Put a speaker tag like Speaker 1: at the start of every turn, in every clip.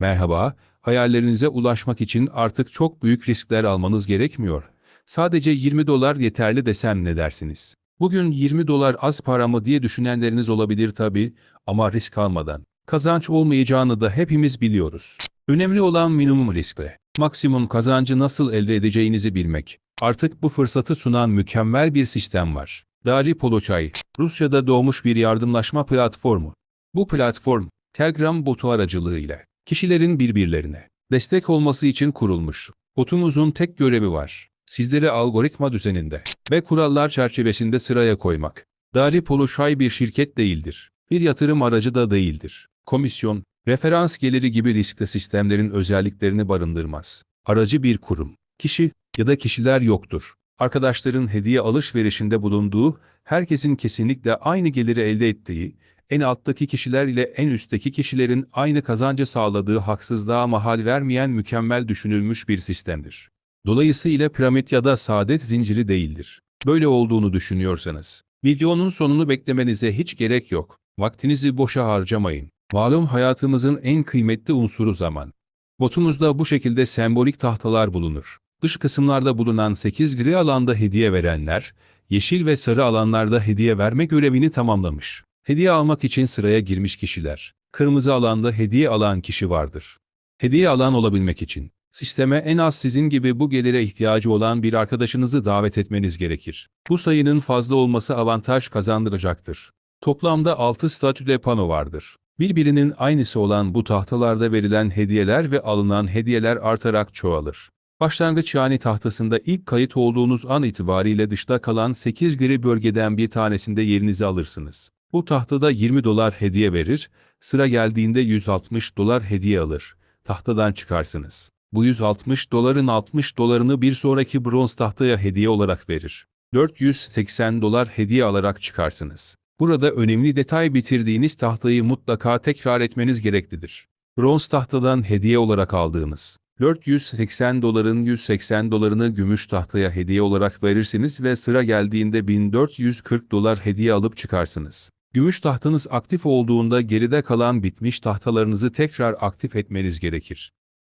Speaker 1: Merhaba, hayallerinize ulaşmak için artık çok büyük riskler almanız gerekmiyor. Sadece 20 dolar yeterli desem ne dersiniz? Bugün 20 dolar az para mı diye düşünenleriniz olabilir tabii ama risk almadan. Kazanç olmayacağını da hepimiz biliyoruz. Önemli olan minimum riskle. Maksimum kazancı nasıl elde edeceğinizi bilmek. Artık bu fırsatı sunan mükemmel bir sistem var. Dari Poloçay, Rusya'da doğmuş bir yardımlaşma platformu. Bu platform, Telegram botu aracılığıyla kişilerin birbirlerine destek olması için kurulmuş. Botumuzun tek görevi var. Sizleri algoritma düzeninde ve kurallar çerçevesinde sıraya koymak. Dari Poloşay bir şirket değildir. Bir yatırım aracı da değildir. Komisyon, referans geliri gibi riskli sistemlerin özelliklerini barındırmaz. Aracı bir kurum, kişi ya da kişiler yoktur. Arkadaşların hediye alışverişinde bulunduğu, herkesin kesinlikle aynı geliri elde ettiği, en alttaki kişiler ile en üstteki kişilerin aynı kazancı sağladığı haksızlığa mahal vermeyen mükemmel düşünülmüş bir sistemdir. Dolayısıyla piramit ya da saadet zinciri değildir. Böyle olduğunu düşünüyorsanız, videonun sonunu beklemenize hiç gerek yok. Vaktinizi boşa harcamayın. Malum hayatımızın en kıymetli unsuru zaman. Botumuzda bu şekilde sembolik tahtalar bulunur. Dış kısımlarda bulunan 8 gri alanda hediye verenler, yeşil ve sarı alanlarda hediye verme görevini tamamlamış. Hediye almak için sıraya girmiş kişiler. Kırmızı alanda hediye alan kişi vardır. Hediye alan olabilmek için sisteme en az sizin gibi bu gelire ihtiyacı olan bir arkadaşınızı davet etmeniz gerekir. Bu sayının fazla olması avantaj kazandıracaktır. Toplamda 6 statüde pano vardır. Birbirinin aynısı olan bu tahtalarda verilen hediyeler ve alınan hediyeler artarak çoğalır. Başlangıç yani tahtasında ilk kayıt olduğunuz an itibariyle dışta kalan 8 gri bölgeden bir tanesinde yerinizi alırsınız. Bu tahtada 20 dolar hediye verir, sıra geldiğinde 160 dolar hediye alır. Tahtadan çıkarsınız. Bu 160 doların 60 dolarını bir sonraki bronz tahtaya hediye olarak verir. 480 dolar hediye alarak çıkarsınız. Burada önemli detay bitirdiğiniz tahtayı mutlaka tekrar etmeniz gereklidir. Bronz tahtadan hediye olarak aldığınız 480 doların 180 dolarını gümüş tahtaya hediye olarak verirsiniz ve sıra geldiğinde 1440 dolar hediye alıp çıkarsınız. Gümüş tahtanız aktif olduğunda geride kalan bitmiş tahtalarınızı tekrar aktif etmeniz gerekir.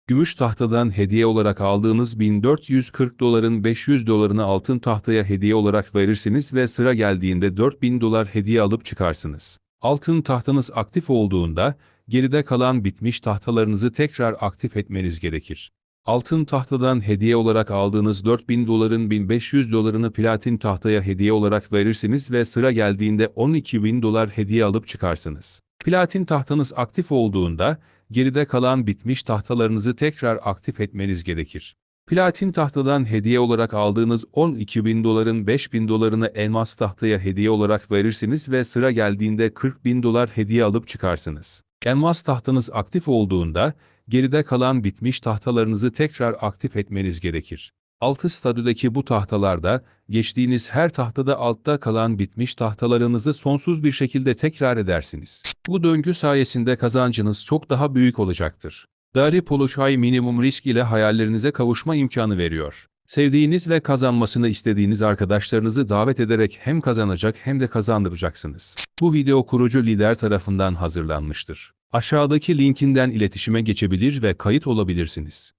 Speaker 1: Gümüş tahtadan hediye olarak aldığınız 1440 doların 500 dolarını altın tahtaya hediye olarak verirsiniz ve sıra geldiğinde 4000 dolar hediye alıp çıkarsınız. Altın tahtanız aktif olduğunda, geride kalan bitmiş tahtalarınızı tekrar aktif etmeniz gerekir. Altın tahtadan hediye olarak aldığınız 4000 doların 1500 dolarını platin tahtaya hediye olarak verirsiniz ve sıra geldiğinde 12000 dolar hediye alıp çıkarsınız. Platin tahtanız aktif olduğunda, geride kalan bitmiş tahtalarınızı tekrar aktif etmeniz gerekir. Platin tahtadan hediye olarak aldığınız 12.000 doların 5.000 dolarını elmas tahtaya hediye olarak verirsiniz ve sıra geldiğinde 40.000 dolar hediye alıp çıkarsınız. Elmas tahtanız aktif olduğunda, geride kalan bitmiş tahtalarınızı tekrar aktif etmeniz gerekir. Altı statüdeki bu tahtalarda, geçtiğiniz her tahtada altta kalan bitmiş tahtalarınızı sonsuz bir şekilde tekrar edersiniz. Bu döngü sayesinde kazancınız çok daha büyük olacaktır. Dari Poloşay minimum risk ile hayallerinize kavuşma imkanı veriyor. Sevdiğiniz ve kazanmasını istediğiniz arkadaşlarınızı davet ederek hem kazanacak hem de kazandıracaksınız. Bu video kurucu lider tarafından hazırlanmıştır. Aşağıdaki linkinden iletişime geçebilir ve kayıt olabilirsiniz.